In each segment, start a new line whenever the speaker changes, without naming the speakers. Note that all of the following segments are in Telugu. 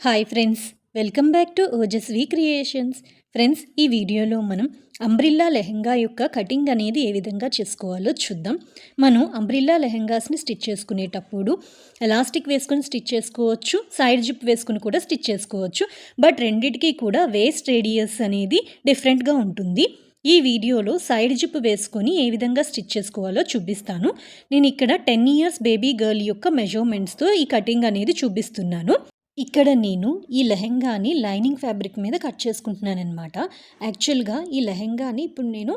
Hi friends welcome back to Ojaswi creations friends ఈ వీడియోలో మనం అంబ్రిల్లా లెహెంగా యొక్క కటింగ్ అనేది ఏ విధంగా చేసుకోవాలో చూద్దాం. మనం అంబ్రిల్లా లెహెంగాస్ని స్టిచ్ చేసుకునేటప్పుడు ఎలాస్టిక్ వేసుకొని స్టిచ్ చేసుకోవచ్చు సైడ్ జిప్ వేసుకుని కూడా స్టిచ్ చేసుకోవచ్చు. బట్ రెండిటికి కూడా వేస్ట్ రేడియస్ అనేది డిఫరెంట్గా ఉంటుంది. ఈ వీడియోలో సైడ్ జిప్ వేసుకొని ఏ విధంగా స్టిచ్ చేసుకోవాలో చూపిస్తాను. నేను ఇక్కడ టెన్ ఇయర్స్ బేబీ గర్ల్ యొక్క మెజర్మెంట్స్తో ఈ కటింగ్ అనేది చూపిస్తున్నాను. ఇక్కడ నేను ఈ లెహెంగాని లైనింగ్ ఫ్యాబ్రిక్ మీద కట్ చేసుకుంటున్నాను అనమాట యాక్చువల్గా ఈ లెహెంగాని ఇప్పుడు నేను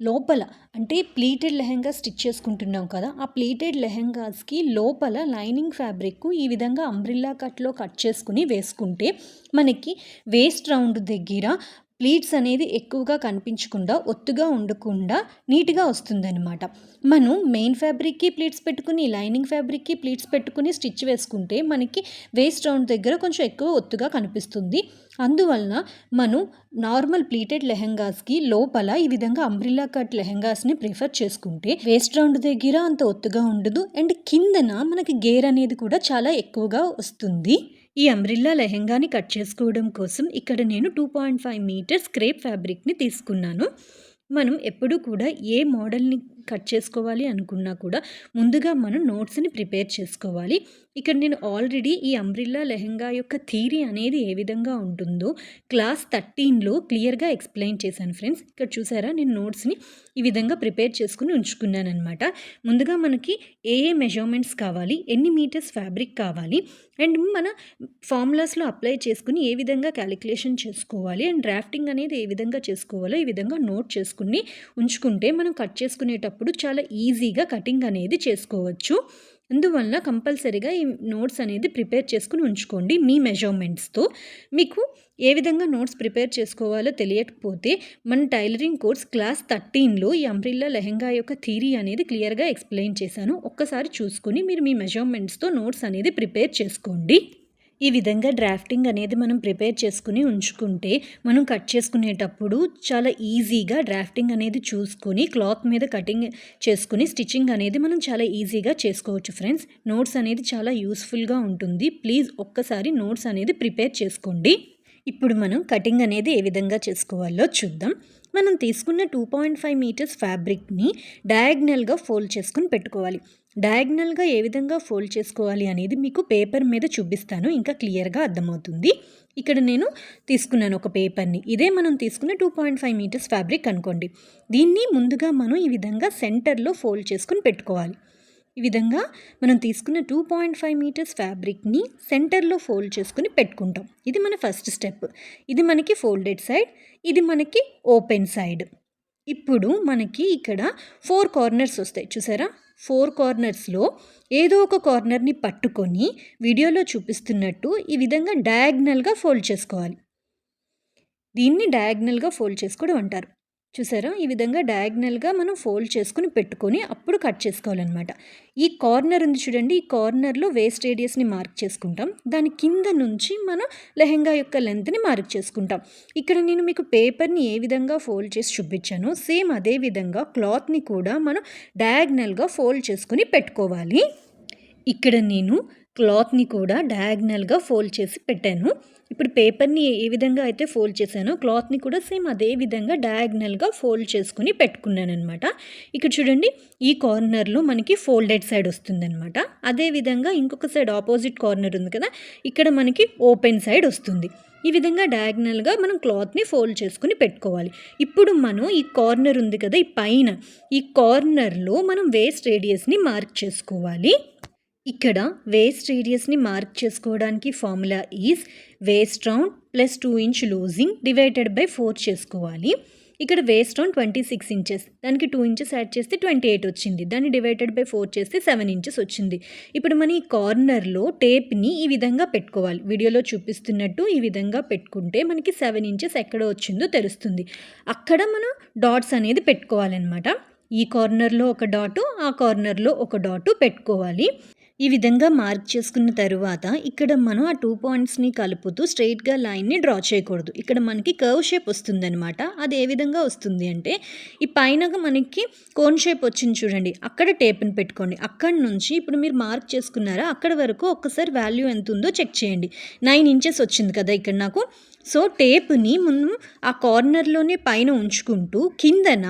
లోపల అంటే ప్లీటెడ్ లెహెంగా స్టిచ్ చేసుకుంటున్నాం కదా ఆ ప్లీటెడ్ లెహెంగాస్కి లోపల లైనింగ్ ఫ్యాబ్రిక్ ఈ విధంగా అంబ్రిల్లా కట్లో కట్ చేసుకుని వేసుకుంటే మనకి వేస్ట్ రౌండ్ దగ్గర ప్లీట్స్ అనేది ఎక్కువగా కనిపించకుండా ఒత్తుగా ఉండకుండా నీట్గా వస్తుందన్నమాట. మనం మెయిన్ ఫ్యాబ్రిక్కి ప్లీట్స్ పెట్టుకుని లైనింగ్ ఫ్యాబ్రిక్కి ప్లీట్స్ పెట్టుకుని స్టిచ్ వేసుకుంటే మనకి వేస్ట్ రౌండ్ దగ్గర కొంచెం ఎక్కువ ఒత్తుగా కనిపిస్తుంది. అందువలన మనం నార్మల్ ప్లీటెడ్ లెహెంగాస్కి లోపల ఈ విధంగా అంబ్రిల్లా కట్ లెహెంగాస్ని ప్రిఫర్ చేసుకుంటే వేస్ట్ రౌండ్ దగ్గర అంత ఒత్తుగా ఉండదు. అండ్ కిందన మనకి గేర్ అనేది కూడా చాలా ఎక్కువగా వస్తుంది. ఈ అంబ్రిల్లా లెహెంగాని కట్ చేసుకోవడం కోసం ఇక్కడ నేను two point five metres crepe ఫ్యాబ్రిక్ని తీసుకున్నాను. మనం ఎప్పుడూ కూడా ఏ మోడల్ని కట్ చేసుకోవాలి అనుకున్నా కూడా ముందుగా మనం నోట్స్ని ప్రిపేర్ చేసుకోవాలి. ఇక్కడ నేను ఆల్రెడీ ఈ అంబ్రిల్లా లెహెంగా యొక్క థీరీ అనేది ఏ విధంగా ఉంటుందో క్లాస్ థర్టీన్లో క్లియర్గా ఎక్స్ప్లెయిన్ చేశాను ఫ్రెండ్స్. ఇక్కడ చూసారా? నేను నోట్స్ని ఈ విధంగా ప్రిపేర్ చేసుకుని ఉంచుకున్నాను అనమాట ముందుగా మనకి ఏ ఏ మెజర్మెంట్స్ కావాలి? ఎన్ని మీటర్స్ ఫ్యాబ్రిక్ కావాలి? అండ్ మన ఫార్ములాస్లో అప్లై చేసుకుని ఏ విధంగా క్యాలిక్యులేషన్ చేసుకోవాలి? అండ్ డ్రాఫ్టింగ్ అనేది ఏ విధంగా చేసుకోవాలో ఈ విధంగా నోట్ చేసుకుని ఉంచుకుంటే మనం కట్ చేసుకునేటప్పుడు చాలా ఈజీగా కటింగ్ అనేది చేసుకోవచ్చు. అందువల్ల కంపల్సరీగా ఈ నోట్స్ అనేది ప్రిపేర్ చేసుకుని ఉంచుకోండి మీ మెజర్మెంట్స్తో. మీకు ఏ విధంగా నోట్స్ ప్రిపేర్ చేసుకోవాలో తెలియకపోతే మన టైలరింగ్ కోర్స్ క్లాస్ థర్టీన్లో ఈ అంబ్రిల్లా లెహెంగా యొక్క థీరీ అనేది క్లియర్గా ఎక్స్ప్లెయిన్ చేశాను. ఒక్కసారి చూసుకుని మీరు మీ మెజర్మెంట్స్తో నోట్స్ అనేది ప్రిపేర్ చేసుకోండి. ఈ విధంగా డ్రాఫ్టింగ్ అనేది మనం ప్రిపేర్ చేసుకుని ఉంచుకుంటే మనం కట్ చేసుకునేటప్పుడు చాలా ఈజీగా డ్రాఫ్టింగ్ అనేది చూసుకొని క్లాత్ మీద కటింగ్ చేసుకుని స్టిచ్చింగ్ అనేది మనం చాలా ఈజీగా చేసుకోవచ్చు ఫ్రెండ్స్ నోట్స్ అనేది చాలా యూస్ఫుల్గా ఉంటుంది. ప్లీజ్ ఒక్కసారి నోట్స్ అనేది ప్రిపేర్ చేసుకోండి. ఇప్పుడు మనం కటింగ్ అనేది ఏ విధంగా చేసుకోవాలో చూద్దాం. మనం తీసుకున్న టూ పాయింట్ ఫైవ్ మీటర్స్ ఫ్యాబ్రిక్ని డయాగ్నల్గా ఫోల్డ్ చేసుకుని పెట్టుకోవాలి. డయాగ్నల్గా ఏ విధంగా ఫోల్డ్ చేసుకోవాలి అనేది మీకు పేపర్ మీద చూపిస్తాను. ఇంకా క్లియర్గా అర్థమవుతుంది. ఇక్కడ నేను తీసుకున్నాను ఒక పేపర్ని ఇదే మనం తీసుకున్న two point five metres fabric అనుకోండి. దీన్ని ముందుగా మనం ఈ విధంగా సెంటర్లో ఫోల్డ్ చేసుకుని పెట్టుకోవాలి. ఈ విధంగా మనం తీసుకున్న టూ పాయింట్ ఫైవ్ మీటర్స్ ఫ్యాబ్రిక్ని సెంటర్లో ఫోల్డ్ చేసుకుని పెట్టుకుంటాం. ఇది మన ఫస్ట్ స్టెప్ ఇది మనకి ఫోల్డెడ్ సైడ్ ఇది మనకి ఓపెన్ సైడ్ ఇప్పుడు మనకి ఇక్కడ ఫోర్ కార్నర్స్ వస్తాయి. చూసారా? ఫోర్ కార్నర్స్లో ఏదో ఒక కార్నర్ని పట్టుకొని వీడియోలో చూపిస్తున్నట్టు ఈ విధంగా డయాగ్నల్గా ఫోల్డ్ చేసుకోవాలి. దీన్ని డయాగ్నల్గా ఫోల్డ్ చేసుకోవడం అంటారు. చూసారా? ఈ విధంగా డయాగ్నల్గా మనం ఫోల్డ్ చేసుకుని పెట్టుకొని అప్పుడు కట్ చేసుకోవాలన్నమాట. ఈ కార్నర్ ఉంది చూడండి. ఈ కార్నర్లో వేస్ట్ రేడియస్ని మార్క్ చేసుకుంటాం. దాని కింద నుంచి మనం లెహెంగా యొక్క లెంత్ని మార్క్ చేసుకుంటాం. ఇక్కడ నేను మీకు పేపర్ని ఏ విధంగా ఫోల్డ్ చేసి చూపించాను సేమ్ అదే విధంగా క్లాత్ని కూడా మనం డయాగ్నల్గా ఫోల్డ్ చేసుకుని పెట్టుకోవాలి. ఇక్కడ నేను క్లాత్ని కూడా డయాగ్నల్గా ఫోల్డ్ చేసి పెట్టాను. ఇప్పుడు పేపర్ని ఏ విధంగా అయితే ఫోల్డ్ చేశానో క్లాత్ని కూడా సేమ్ అదే విధంగా డయాగ్నల్గా ఫోల్డ్ చేసుకుని పెట్టుకున్నాను అనమాట ఇక్కడ చూడండి ఈ కార్నర్లో మనకి ఫోల్డెడ్ సైడ్ వస్తుందన్నమాట. అదేవిధంగా ఇంకొక సైడ్ ఆపోజిట్ కార్నర్ ఉంది కదా ఇక్కడ మనకి ఓపెన్ సైడ్ వస్తుంది. ఈ విధంగా డయాగ్నల్గా మనం క్లాత్ని ఫోల్డ్ చేసుకుని పెట్టుకోవాలి. ఇప్పుడు మనం ఈ కార్నర్ ఉంది కదా ఈ పైన ఈ కార్నర్లో మనం వేస్ట్ రేడియస్ని మార్క్ చేసుకోవాలి. ఇక్కడ వేస్ట్ రేడియస్ని మార్క్ చేసుకోవడానికి formula is waist round plus two inch loosing divided by four చేసుకోవాలి. ఇక్కడ waist round twenty six inches దానికి టూ ఇంచెస్ యాడ్ చేస్తే ట్వంటీ ఎయిట్ వచ్చింది. దాన్ని డివైడెడ్ బై ఫోర్ చేస్తే సెవెన్ ఇంచెస్ వచ్చింది. ఇప్పుడు మన ఈ కార్నర్లో టేప్ని ఈ విధంగా పెట్టుకోవాలి. వీడియోలో చూపిస్తున్నట్టు ఈ విధంగా పెట్టుకుంటే మనకి సెవెన్ ఇంచెస్ ఎక్కడ వచ్చిందో తెలుస్తుంది. అక్కడ మనం డాట్స్ అనేది పెట్టుకోవాలన్నమాట. ఈ కార్నర్లో ఒక డాటు ఆ కార్నర్లో ఒక డాటు పెట్టుకోవాలి. ఈ విధంగా మార్క్ చేసుకున్న తరువాత ఇక్కడ మనం ఆ టూ పాయింట్స్ని కలుపుతూ స్ట్రైట్గా లైన్ని డ్రా చేయకూడదు. ఇక్కడ మనకి కర్వ్ షేప్ వస్తుందన్నమాట. అది ఏ విధంగా వస్తుంది అంటే ఈ పైన మనకి కోన్ షేప్ వచ్చింది చూడండి. అక్కడ టేప్ని పెట్టుకోండి. అక్కడ నుంచి ఇప్పుడు మీరు మార్క్ చేసుకున్నారా? అక్కడ వరకు ఒక్కసారి వాల్యూ ఎంత ఉందో చెక్ చేయండి. నైన్ ఇంచెస్ వచ్చింది కదా ఇక్కడ నాకు. సో టేప్ని మనం ఆ కార్నర్లోనే పైన ఉంచుకుంటూ కిందన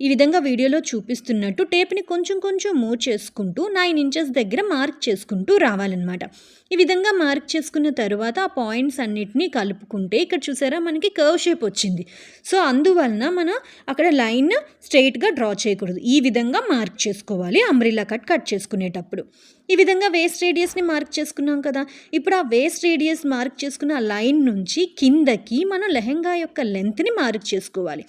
ఈ విధంగా వీడియోలో చూపిస్తున్నట్టు టేప్ని కొంచెం కొంచెం మూవ్ చేసుకుంటూ నైన్ ఇంచెస్ దగ్గర మార్క్ మార్క్ చేసుకుంటూ రావాలన్నమాట. ఈ విధంగా మార్క్ చేసుకున్న తర్వాత ఆ పాయింట్స్ అన్నిటినీ కలుపుకుంటే ఇక్కడ చూసారా మనకి కర్వ్ షేప్ వచ్చింది. సో అందువలన మనం అక్కడ లైన్ స్ట్రైట్గా డ్రా చేయకూడదు. ఈ విధంగా మార్క్ చేసుకోవాలి. అంబ్రిల్లా కట్ కట్ చేసుకునేటప్పుడు. ఈ విధంగా వేస్ట్ రేడియస్ని మార్క్ చేసుకున్నాం కదా. ఇప్పుడు ఆ వేస్ట్ రేడియస్ మార్క్ చేసుకున్న ఆ లైన్ నుంచి కిందకి మనం లెహెంగా యొక్క లెంత్ని మార్క్ చేసుకోవాలి.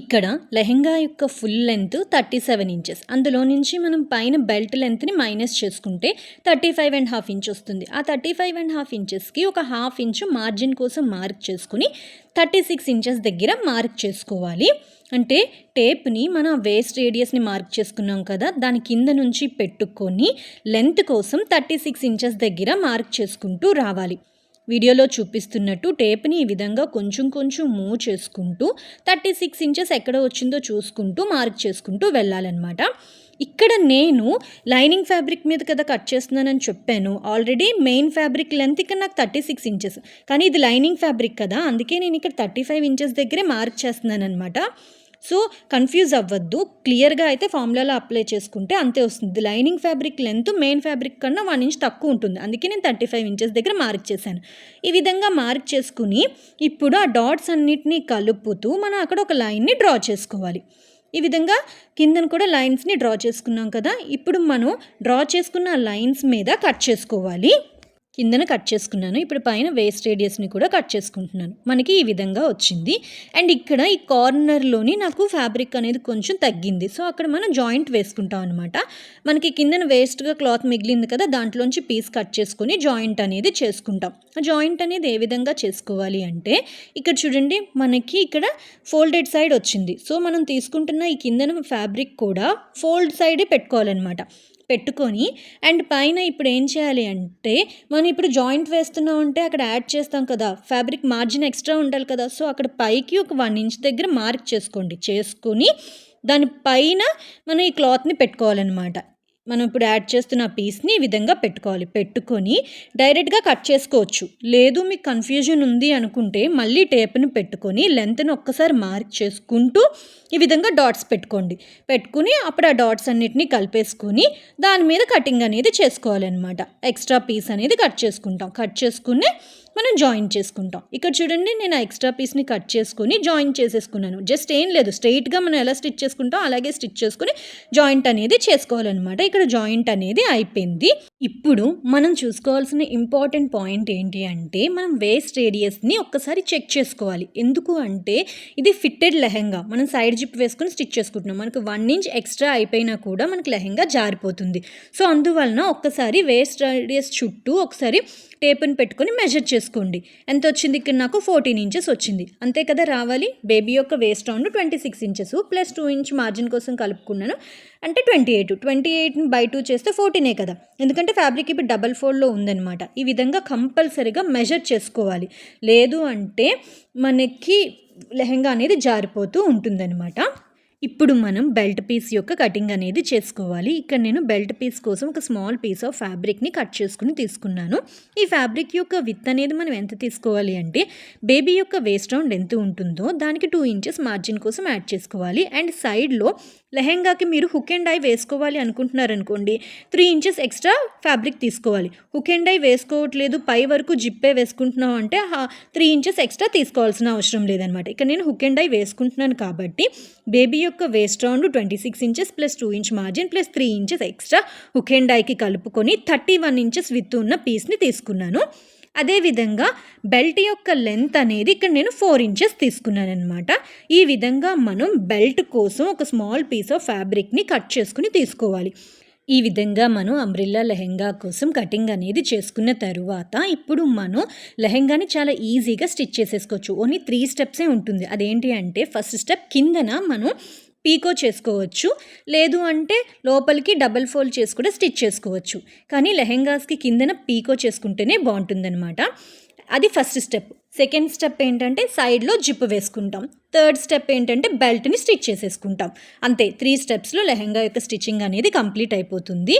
ఇక్కడ లెహెంగా యొక్క full length thirty seven inches. అందులో నుంచి మనం పైన బెల్ట్ లెంత్ని మైనస్ చేసుకుంటే thirty five and half inch వస్తుంది. ఆ థర్టీ ఫైవ్ అండ్ హాఫ్ ఇంచెస్కి ఒక హాఫ్ ఇంచు మార్జిన్ కోసం మార్క్ చేసుకుని థర్టీ సిక్స్ ఇంచెస్ దగ్గర మార్క్ చేసుకోవాలి. అంటే టేప్ని మన వేస్ట్ రేడియస్ని మార్క్ చేసుకున్నాం కదా దాని కింద నుంచి పెట్టుకొని లెంత్ కోసం థర్టీ సిక్స్ ఇంచెస్ దగ్గర మార్క్ చేసుకుంటూ రావాలి. వీడియోలో చూపిస్తున్నట్టు టేప్ని ఈ విధంగా కొంచెం కొంచెం మూవ్ చేసుకుంటూ థర్టీ సిక్స్ ఇంచెస్ ఎక్కడ వచ్చిందో చూసుకుంటూ మార్క్ చేసుకుంటూ వెళ్ళాలన్నమాట. ఇక్కడ నేను లైనింగ్ ఫ్యాబ్రిక్ మీద కదా కట్ చేస్తున్నానని చెప్పాను. ఆల్రెడీ మెయిన్ ఫ్యాబ్రిక్ లెంత్ ఇక్కడ నాకు థర్టీ సిక్స్ ఇంచెస్. కానీ ఇది లైనింగ్ ఫ్యాబ్రిక్ కదా అందుకే నేను ఇక్కడ థర్టీ ఫైవ్ ఇంచెస్ దగ్గరే మార్క్ చేస్తున్నాను అనమాట సో కన్ఫ్యూజ్ అవ్వద్దు. క్లియర్గా అయితే ఫార్ములాలో అప్లై చేసుకుంటే అంతే వస్తుంది. Lining fabric length main fabric కన్నా వన్ ఇంచ్ తక్కువ ఉంటుంది. అందుకే నేను థర్టీ ఫైవ్ ఇంచెస్ దగ్గర మార్క్ చేశాను. ఈ విధంగా మార్క్ చేసుకుని ఇప్పుడు ఆ డాట్స్ అన్నిటినీ కలుపుతూ మనం అక్కడ ఒక లైన్ని డ్రా చేసుకోవాలి. ఈ విధంగా కిందను కూడా లైన్స్ని డ్రా చేసుకున్నాం కదా. ఇప్పుడు మనం డ్రా చేసుకున్న లైన్స్ మీద కట్ చేసుకోవాలి. కిందన కట్ చేసుకున్నాను. ఇప్పుడు పైన వేస్ట్ రేడియస్ని కూడా కట్ చేసుకుంటున్నాను. మనకి ఈ విధంగా వచ్చింది. అండ్ ఇక్కడ ఈ కార్నర్లోని నాకు ఫ్యాబ్రిక్ అనేది కొంచెం తగ్గింది. సో అక్కడ మనం జాయింట్ వేసుకుంటాం అనమాట మనకి కిందన వేస్ట్గా క్లాత్ మిగిలింది కదా దాంట్లోంచి పీస్ కట్ చేసుకొని జాయింట్ అనేది చేసుకుంటాం. జాయింట్ అనేది ఏ విధంగా చేసుకోవాలి అంటే ఇక్కడ చూడండి మనకి ఇక్కడ ఫోల్డెడ్ సైడ్ వచ్చింది. సో మనం తీసుకుంటున్న ఈ కిందన ఫ్యాబ్రిక్ కూడా ఫోల్డ్ సైడే పెట్టుకోవాలన్నమాట. పెట్టుకొని అండ్ పైన ఇప్పుడు ఏం చేయాలి అంటే మనం ఇప్పుడు జాయింట్ వేస్తున్నాం అంటే అక్కడ యాడ్ చేస్తాం కదా ఫ్యాబ్రిక్ మార్జిన్ ఎక్స్ట్రా ఉండాలి కదా సో అక్కడ పైకి ఒక వన్ ఇంచ్ దగ్గర మార్క్ చేసుకోండి. చేసుకొని దాని పైన మనం ఈ క్లాత్ని పెట్టుకోవాలన్నమాట. మనం ఇప్పుడు యాడ్ చేస్తున్న పీస్ని ఈ విధంగా పెట్టుకోవాలి. పెట్టుకొని డైరెక్ట్గా కట్ చేసుకోవచ్చు. లేదు మీకు కన్ఫ్యూజన్ ఉంది అనుకుంటే మళ్ళీ టేప్ని పెట్టుకొని లెంత్ని ఒక్కసారి మార్క్ చేసుకుంటూ ఈ విధంగా డాట్స్ పెట్టుకోండి. పెట్టుకుని అప్పుడు ఆ డాట్స్ అన్నిటిని కలిపేసుకుని దాని మీద కటింగ్ అనేది చేసుకోవాలన్నమాట. ఎక్స్ట్రా పీస్ అనేది కట్ చేసుకుంటాం. కట్ చేసుకుని మనం జాయిన్ చేసుకుంటాం. ఇక్కడ చూడండి నేను ఆ ఎక్స్ట్రా పీస్ని కట్ చేసుకుని జాయిన్ చేసేసుకున్నాను. జస్ట్ ఏం లేదు స్ట్రైట్గా మనం ఎలా స్టిచ్ చేసుకుంటాం అలాగే స్టిచ్ చేసుకుని జాయింట్ అనేది చేసుకోవాలన్నమాట. ఇక్కడ జాయింట్ అనేది అయిపోయింది. ఇప్పుడు మనం చూసుకోవాల్సిన ఇంపార్టెంట్ పాయింట్ ఏంటి అంటే మనం వేస్ట్ రేడియస్ని ఒక్కసారి చెక్ చేసుకోవాలి. ఎందుకు అంటే ఇది ఫిట్టెడ్ లెహెంగా. మనం సైడ్ జిప్ వేసుకుని స్టిచ్ చేసుకుంటున్నాం. మనకు వన్ ఇంచ్ ఎక్స్ట్రా అయిపోయినా కూడా మనకు లెహెంగా జారిపోతుంది. సో అందువలన ఒక్కసారి వేస్ట్ రేడియస్ చుట్టూ ఒకసారి టేప్ని పెట్టుకొని మెజర్ చేసుకోండి. ఎంత వచ్చింది? ఇక్కడ నాకు ఫోర్టీన్ ఇంచెస్ వచ్చింది. అంతే కదా రావాలి? బేబీ యొక్క waist round twenty six inches plus two inch margin కోసం కలుపుకున్నాను. అంటే ట్వంటీ ఎయిట్ ట్వంటీ ఎయిట్ని బై టూ చేస్తే ఫోర్టీనే కదా. ఎందుకంటే ఫ్యాబ్రిక్ ఇప్పుడు డబల్ ఫోర్లో ఉందన్నమాట. ఈ విధంగా కంపల్సరీగా మెజర్ చేసుకోవాలి. లేదు అంటే మనకి లెహెంగా అనేది జారిపోతూ ఉంటుందన్నమాట. ఇప్పుడు మనం బెల్ట్ పీస్ యొక్క కటింగ్ అనేది చేసుకోవాలి. ఇక్కడ నేను బెల్ట్ పీస్ కోసం ఒక స్మాల్ పీస్ ఆఫ్ ఫ్యాబ్రిక్ని కట్ చేసుకుని తీసుకున్నాను. ఈ ఫ్యాబ్రిక్ యొక్క విత్ అనేది మనం ఎంత తీసుకోవాలి అంటే బేబీ యొక్క వేస్ట్ రౌండ్ ఎంత ఉంటుందో దానికి టూ ఇంచెస్ మార్జిన్ కోసం యాడ్ చేసుకోవాలి. అండ్ సైడ్లో లెహెంగాకి మీరు హుక్ అండ్ ఐ వేసుకోవాలి అనుకుంటున్నారనుకోండి త్రీ ఇంచెస్ ఎక్స్ట్రా ఫ్యాబ్రిక్ తీసుకోవాలి. హుక్ అండ్ ఐ వేసుకోవట్లేదు పై వరకు జిప్పే వేసుకుంటున్నాం అంటే త్రీ ఇంచెస్ ఎక్స్ట్రా తీసుకోవాల్సిన అవసరం లేదనమాట. ఇక్కడ నేను హుక్ అండ్ ఐ వేసుకుంటున్నాను కాబట్టి బేబీ యొక్క waist round twenty six inches plus two inch margin plus three inches extra hook and ఐకి కలుపుకొని థర్టీ వన్ ఇంచెస్ విత్ ఉన్న పీస్ని తీసుకున్నాను. అదేవిధంగా బెల్ట్ యొక్క లెంత్ అనేది ఇక్కడ నేను ఫోర్ ఇంచెస్ తీసుకున్నాను అనమాట ఈ విధంగా మనం బెల్ట్ కోసం ఒక స్మాల్ పీస్ ఆఫ్ ఫ్యాబ్రిక్ని కట్ చేసుకుని తీసుకోవాలి. ఈ విధంగా మనం అంబ్రిల్లా లెహెంగా కోసం కటింగ్ అనేది చేసుకున్న తరువాత ఇప్పుడు మనం లెహెంగాని చాలా ఈజీగా స్టిచ్ చేసేసుకోవచ్చు. ఓన్లీ త్రీ స్టెప్సే ఉంటుంది. అదేంటి అంటే ఫస్ట్ స్టెప్ కిందన మనం పీకో చేసుకోవచ్చు. లేదు అంటే లోపలికి డబల్ ఫోల్డ్ చేసి కూడా స్టిచ్ చేసుకోవచ్చు. కానీ లెహెంగాస్కి కిందన పీకో చేసుకుంటేనే బాగుంటుందన్నమాట. అది ఫస్ట్ స్టెప్. సెకండ్ స్టెప్ ఏంటంటే సైడ్లో జిప్ వేసుకుంటాం. థర్డ్ స్టెప్ ఏంటంటే బెల్ట్ని స్టిచ్ చేసేసుకుంటాం. అంతే త్రీ స్టెప్స్లో లెహెంగా యొక్క స్టిచ్చింగ్ అనేది కంప్లీట్ అయిపోతుంది.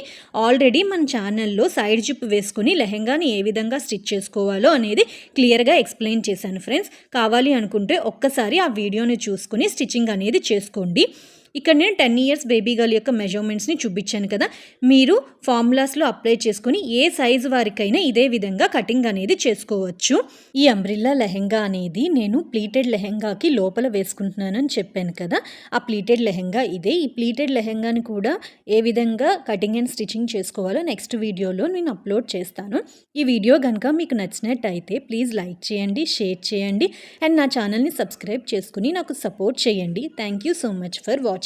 ఆల్రెడీ మన ఛానల్లో సైడ్ జిప్ వేసుకుని లెహెంగాని ఏ విధంగా స్టిచ్ చేసుకోవాలో అనేది క్లియర్గా ఎక్స్ప్లెయిన్ చేశాను ఫ్రెండ్స్ కావాలి అనుకుంటే ఒక్కసారి ఆ వీడియోని చూసుకుని స్టిచ్చింగ్ అనేది చేసుకోండి. ఇక్కడ నేను టెన్ ఇయర్స్ బేబీ గర్ల్ యొక్క మెజర్మెంట్స్ని చూపించాను కదా. మీరు ఫార్ములాస్లో అప్లై చేసుకుని ఏ సైజు వారికైనా ఇదే విధంగా కటింగ్ అనేది చేసుకోవచ్చు. ఈ అంబ్రిల్లా లెహెంగా అనేది నేను ప్లీటెడ్ లెహెంగాకి లోపల వేసుకుంటున్నానని చెప్పాను కదా. ఆ ప్లీటెడ్ లెహెంగా ఇదే. ఈ ప్లీటెడ్ లెహెంగాని కూడా ఏ విధంగా కటింగ్ అండ్ స్టిచ్చింగ్ చేసుకోవాలో నెక్స్ట్ వీడియోలో నేను అప్లోడ్ చేస్తాను. ఈ వీడియో కనుక మీకు నచ్చినట్టయితే ప్లీజ్ లైక్ చేయండి షేర్ చేయండి అండ్ నా ఛానల్ని సబ్స్క్రైబ్ చేసుకుని నాకు సపోర్ట్ చేయండి. Thank you so much for watching